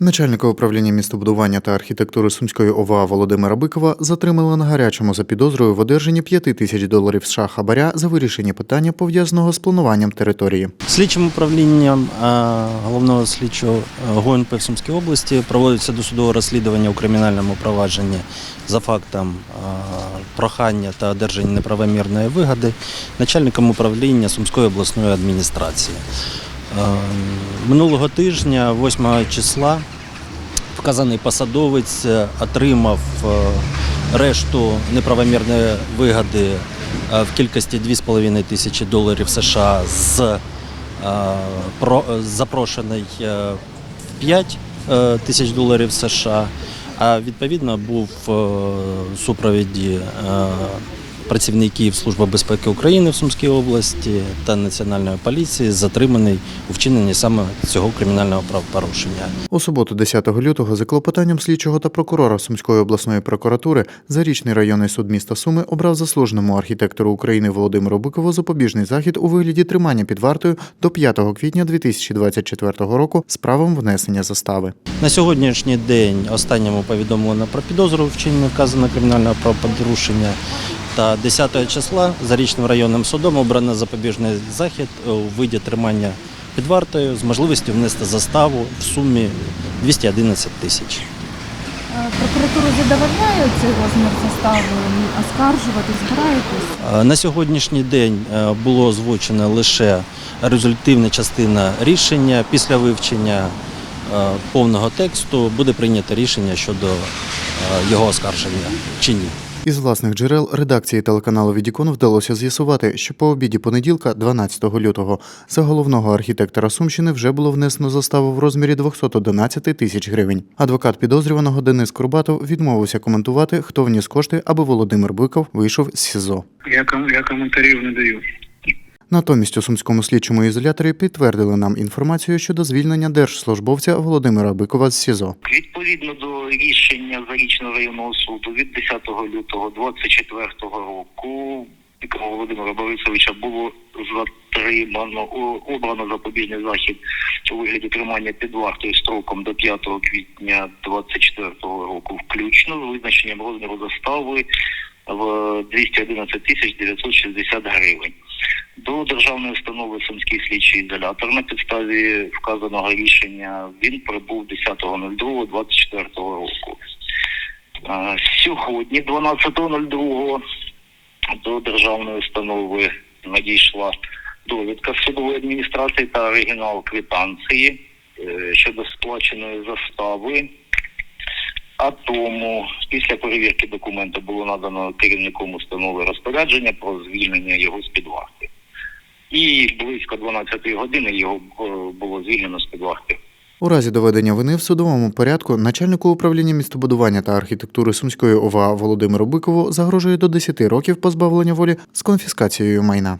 Начальника управління містобудування та архітектури Сумської ОВА Володимира Бикова затримали на гарячому за підозрою в одержанні 5 тисяч доларів США хабаря за вирішення питання пов'язаного з плануванням території. Слідчим управлінням е, головного слідчого е, ГУНП в Сумській області проводиться досудове розслідування у кримінальному провадженні за фактом е, прохання та одержання неправомірної вигоди начальником управління Сумської обласної адміністрації. Е, Минулого тижня, 8 числа, вказаний посадовець е, отримав е, решту неправомірної вигоди е, в кількості 2,5 тисячі доларів США з про- запрошений е, в 5 е, тисяч доларів США, а відповідно був в супровіді працівників Служби безпеки України в Сумській області та Національної поліції затриманий у вчиненні саме цього кримінального правопорушення. У суботу, 10 лютого, за клопотанням слідчого та прокурора Сумської обласної прокуратури Зарічний районний суд міста Суми обрав заслуженому архітектору України Володимиру Бикову запобіжний захід у вигляді тримання під вартою до 5 квітня 2024 року з правом внесення застави. На сьогоднішній день останньому повідомлено про підозру в вчиненні вказаного кримінального правопорушення. Та 10 числа зарічним районним судом обрано запобіжний захід у виді тримання під вартою з можливістю внести заставу в сумі 211 тисяч. Е, Прокуратура задовольняє цей розмір застави, оскаржувати, збираєтесь? Е, На сьогоднішній день е, було озвучено лише результативна частина рішення. Після вивчення повного тексту буде прийнято рішення щодо його оскарження чи ні. Із власних джерел редакції телеканалу Відікон вдалося з'ясувати, що по обіді понеділка, 12 лютого, за головного архітектора Сумщини вже було внесено заставу в розмірі 211 тисяч гривень. Адвокат підозрюваного Денис Курбатов відмовився коментувати, хто вніс кошти, аби Володимир Биков вийшов з СІЗО. Я, ком- я коментарів не даю. Натомість у сумському слідчому ізоляторі підтвердили нам інформацію щодо звільнення держслужбовця Володимира Бикова з СІЗО. Відповідно до рішення Зарічного районного суду від 10 лютого 24 року Пікова Володимира Борисовича було затримано обрано запобіжний захід у вигляді тримання під вартою строком до 5 квітня 24 року, включно з визначенням розміру застави в 211 тисяч 960 гривень. До державної установи Сумський слідчий ізолятор на підставі вказаного рішення він прибув 10.02.24 року. Сьогодні, 12.02, до державної установи надійшла довідка судової адміністрації та оригінал квитанції е, щодо сплаченої застави. А тому після перевірки документу було надано керівником установи розпорядження про звільнення його з під варти. І близько 12 години його е, було звільнено з під варти. У разі доведення вини в судовому порядку начальнику управління містобудування та архітектури Сумської ОВА Володимиру Бикову загрожує до 10 років позбавлення волі з конфіскацією майна.